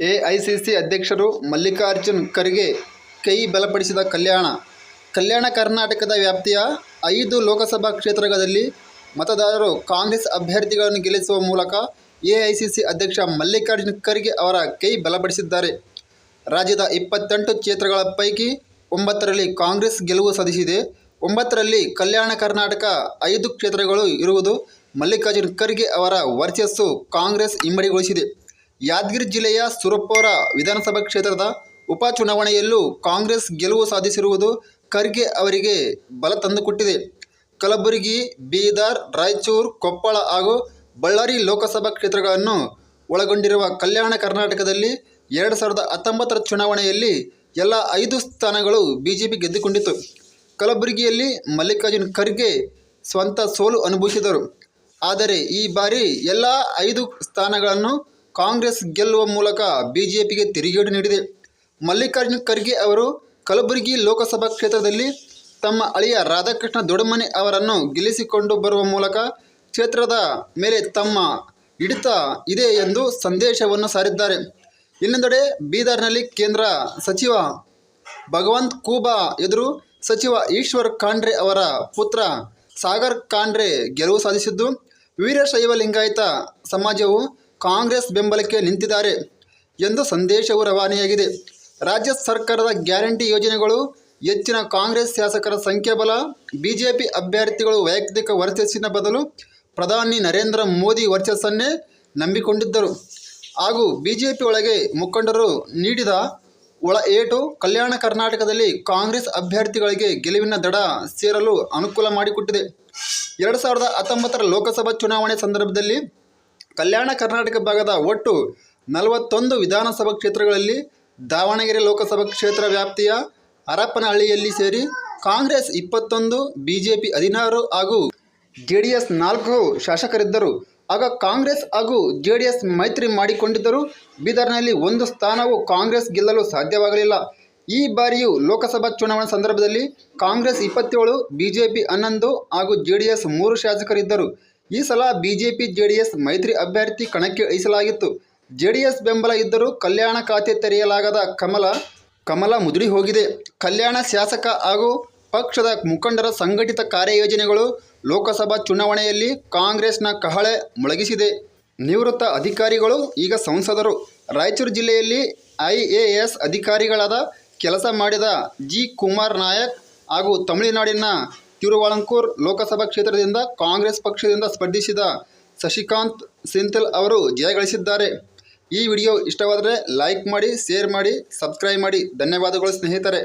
AICC ಅಧ್ಯಕ್ಷರು ಮಲ್ಲಿಕಾರ್ಜುನ್ ಖರ್ಗೆ ಕೈ ಬಲಪಡಿಸಿದ ಕಲ್ಯಾಣ. ಕಲ್ಯಾಣ ಕರ್ನಾಟಕದ ವ್ಯಾಪ್ತಿಯ ಐದು ಲೋಕಸಭಾ ಕ್ಷೇತ್ರಗಳಲ್ಲಿ ಮತದಾರರು ಕಾಂಗ್ರೆಸ್ ಅಭ್ಯರ್ಥಿಗಳನ್ನು ಗೆಲ್ಲಿಸುವ ಮೂಲಕ ಎಐಸಿಸಿ ಅಧ್ಯಕ್ಷ ಮಲ್ಲಿಕಾರ್ಜುನ್ ಖರ್ಗೆ ಅವರ ಕೈ ಬಲಪಡಿಸಿದ್ದಾರೆ. ರಾಜ್ಯದ ಇಪ್ಪತ್ತೆಂಟು ಕ್ಷೇತ್ರಗಳ ಪೈಕಿ ಒಂಬತ್ತರಲ್ಲಿ ಕಾಂಗ್ರೆಸ್ ಗೆಲುವು ಸಾಧಿಸಿದೆ. ಒಂಬತ್ತರಲ್ಲಿ ಕಲ್ಯಾಣ ಕರ್ನಾಟಕ ಐದು ಕ್ಷೇತ್ರಗಳು ಇರುವುದು ಮಲ್ಲಿಕಾರ್ಜುನ್ ಖರ್ಗೆ ಅವರ ವರ್ಚಸ್ಸು ಕಾಂಗ್ರೆಸ್ ಇಮ್ಮಡಿಗೊಳಿಸಿದೆ ಯಾದಗಿರಿ ಜಿಲ್ಲೆಯ ಸುರಪುರ ವಿಧಾನಸಭಾ ಕ್ಷೇತ್ರದ ಉಪಚುನಾವಣೆಯಲ್ಲೂ ಕಾಂಗ್ರೆಸ್ ಗೆಲುವು ಸಾಧಿಸಿರುವುದು ಖರ್ಗೆ ಅವರಿಗೆ ಬಲ ತಂದುಕೊಟ್ಟಿದೆ. ಕಲಬುರಗಿ, ಬೀದರ್, ರಾಯಚೂರು, ಕೊಪ್ಪಳ ಹಾಗೂ ಬಳ್ಳಾರಿ ಲೋಕಸಭಾ ಕ್ಷೇತ್ರಗಳನ್ನು ಒಳಗೊಂಡಿರುವ ಕಲ್ಯಾಣ ಕರ್ನಾಟಕದಲ್ಲಿ ಎರಡು ಸಾವಿರದ ಹತ್ತೊಂಬತ್ತರ ಚುನಾವಣೆಯಲ್ಲಿ ಎಲ್ಲ ಐದು ಸ್ಥಾನಗಳು ಬಿಜೆಪಿ ಗೆದ್ದುಕೊಂಡಿತು ಕಲಬುರಗಿಯಲ್ಲಿ ಮಲ್ಲಿಕಾರ್ಜುನ್ ಖರ್ಗೆ ಸ್ವಂತ ಸೋಲು ಅನುಭವಿಸಿದರು. ಆದರೆ ಈ ಬಾರಿ ಎಲ್ಲ ಐದು ಸ್ಥಾನಗಳನ್ನು ಕಾಂಗ್ರೆಸ್ ಗೆಲ್ಲುವ ಮೂಲಕ ಬಿಜೆಪಿಗೆ ತಿರುಗೇಟು ನೀಡಿದೆ. ಮಲ್ಲಿಕಾರ್ಜುನ ಖರ್ಗೆ ಅವರು ಕಲಬುರಗಿ ಲೋಕಸಭಾ ಕ್ಷೇತ್ರದಲ್ಲಿ ತಮ್ಮ ಅಳಿಯ ರಾಧಾಕೃಷ್ಣ ದೊಡಮನೆ ಅವರನ್ನು ಗೆಲ್ಲಿಸಿಕೊಂಡು ಬರುವ ಮೂಲಕ ಕ್ಷೇತ್ರದ ಮೇಲೆ ತಮ್ಮ ಹಿಡಿತ ಇದೆ ಎಂದು ಸಂದೇಶವನ್ನು ಸಾರಿದ್ದಾರೆ. ಇನ್ನೊಂದೆಡೆ ಬೀದರ್ನಲ್ಲಿ ಕೇಂದ್ರ ಸಚಿವ ಭಗವಂತ್ ಕೂಬಾ ಎದುರು ಸಚಿವ ಈಶ್ವರ್ ಖಾಂಡ್ರೆ ಅವರ ಪುತ್ರ ಸಾಗರ್ ಖಾಂಡ್ರೆ ಗೆಲುವು ಸಾಧಿಸಿದ್ದು. ವೀರಶೈವ ಲಿಂಗಾಯತ ಸಮಾಜವು ಕಾಂಗ್ರೆಸ್ ಬೆಂಬಲಕ್ಕೆ ನಿಂತಿದ್ದಾರೆ ಎಂದು ಸಂದೇಶವು ರವಾನೆಯಾಗಿದೆ. ರಾಜ್ಯ ಸರ್ಕಾರದ ಗ್ಯಾರಂಟಿ ಯೋಜನೆಗಳು, ಹೆಚ್ಚಿನ ಕಾಂಗ್ರೆಸ್ ಶಾಸಕರ ಸಂಖ್ಯಾಬಲ ಬಿಜೆಪಿ ಅಭ್ಯರ್ಥಿಗಳು ವೈಯಕ್ತಿಕ ವರ್ಚಸ್ಸಿನ ಬದಲು, ಪ್ರಧಾನಿ ನರೇಂದ್ರ ಮೋದಿ ವರ್ಚಸ್ಸನ್ನೇ ನಂಬಿಕೊಂಡಿದ್ದರು. ಹಾಗೂ ಬಿಜೆಪಿ ಒಳಗೆ ಮುಖಂಡರು ನೀಡಿದ ಒಳ ಏಟು, ಕಲ್ಯಾಣ ಕರ್ನಾಟಕದಲ್ಲಿ ಕಾಂಗ್ರೆಸ್ ಅಭ್ಯರ್ಥಿಗಳಿಗೆ ಗೆಲುವಿನ ದಡ ಸೇರಲು ಅನುಕೂಲ ಮಾಡಿಕೊಟ್ಟಿದೆ. ಎರಡು ಸಾವಿರದ ಹತ್ತೊಂಬತ್ತರ ಲೋಕಸಭಾ ಚುನಾವಣೆ ಸಂದರ್ಭದಲ್ಲಿ ಕಲ್ಯಾಣ ಕರ್ನಾಟಕ ಭಾಗದ ಒಟ್ಟು ನಲವತ್ತೊಂದು ವಿಧಾನಸಭಾ ಕ್ಷೇತ್ರಗಳಲ್ಲಿ ದಾವಣಗೆರೆ ಲೋಕಸಭಾ ಕ್ಷೇತ್ರ ವ್ಯಾಪ್ತಿಯ ಹರಪ್ಪನಹಳ್ಳಿಯಲ್ಲಿ ಸೇರಿ ಕಾಂಗ್ರೆಸ್ ಇಪ್ಪತ್ತೊಂದು, ಬಿಜೆಪಿ ಹದಿನಾರು ಹಾಗೂ ಜೆ ಡಿ ಎಸ್ ನಾಲ್ಕು ಶಾಸಕರಿದ್ದರು. ಆಗ ಕಾಂಗ್ರೆಸ್ ಹಾಗೂ ಜೆ ಡಿ ಎಸ್ ಮೈತ್ರಿ ಮಾಡಿಕೊಂಡಿದ್ದರು ಬೀದರ್ನಲ್ಲಿ ಒಂದು ಸ್ಥಾನವು ಕಾಂಗ್ರೆಸ್ ಗೆಲ್ಲಲು ಸಾಧ್ಯವಾಗಲಿಲ್ಲ. ಈ ಬಾರಿಯೂ ಲೋಕಸಭಾ ಚುನಾವಣೆ ಸಂದರ್ಭದಲ್ಲಿ ಕಾಂಗ್ರೆಸ್ ಇಪ್ಪತ್ತೇಳು, ಬಿಜೆಪಿ ಹನ್ನೊಂದು ಹಾಗೂ ಜೆ ಡಿ ಎಸ್ ಮೂರು ಶಾಸಕರಿದ್ದರು. ಈ ಸಲ ಬಿಜೆಪಿ ಜೆ ಡಿ ಎಸ್ ಮೈತ್ರಿ ಅಭ್ಯರ್ಥಿ ಕಣಕ್ಕೆ ಇಳಿಸಲಾಗಿತ್ತು. ಜೆ ಡಿ ಎಸ್ ಬೆಂಬಲ ಇದ್ದರೂ ಕಲ್ಯಾಣ ಖಾತೆ ತೆರೆಯಲಾಗದ ಕಮಲ ಕಮಲ ಮುದುಡಿ ಹೋಗಿದೆ. ಕಲ್ಯಾಣ ಶಾಸಕ ಹಾಗೂ ಪಕ್ಷದ ಮುಖಂಡರ ಸಂಘಟಿತ ಕಾರ್ಯಯೋಜನೆಗಳು ಲೋಕಸಭಾ ಚುನಾವಣೆಯಲ್ಲಿ ಕಾಂಗ್ರೆಸ್ನ ಕಹಳೆ ಮೊಳಗಿಸಿದೆ. ನಿವೃತ್ತ ಅಧಿಕಾರಿಗಳು, ಈಗ ಸಂಸದರು. ರಾಯಚೂರು ಜಿಲ್ಲೆಯಲ್ಲಿ ಐ ಎ ಎಸ್ ಅಧಿಕಾರಿಗಳಾದ ಕೆಲಸ ಮಾಡಿದ ಜಿ ಕುಮಾರ್ ನಾಯಕ್ ಹಾಗೂ ತಮಿಳುನಾಡಿನ ತಿರುವಾಳಂಕೂರ್ ಲೋಕಸಭಾ ಕ್ಷೇತ್ರದಿಂದ ಕಾಂಗ್ರೆಸ್ ಪಕ್ಷದಿಂದ ಸ್ಪರ್ಧಿಸಿದ ಶಶಿಕಾಂತ್ ಸಿಂಥಲ್ ಅವರು ಜಯಗಳಿಸಿದ್ದಾರೆ ಈ ವಿಡಿಯೋ ಇಷ್ಟವಾದರೆ ಲೈಕ್ ಮಾಡಿ, ಶೇರ್ ಮಾಡಿ, ಸಬ್ಸ್ಕ್ರೈಬ್ ಮಾಡಿ. ಧನ್ಯವಾದಗಳು ಸ್ನೇಹಿತರೆ.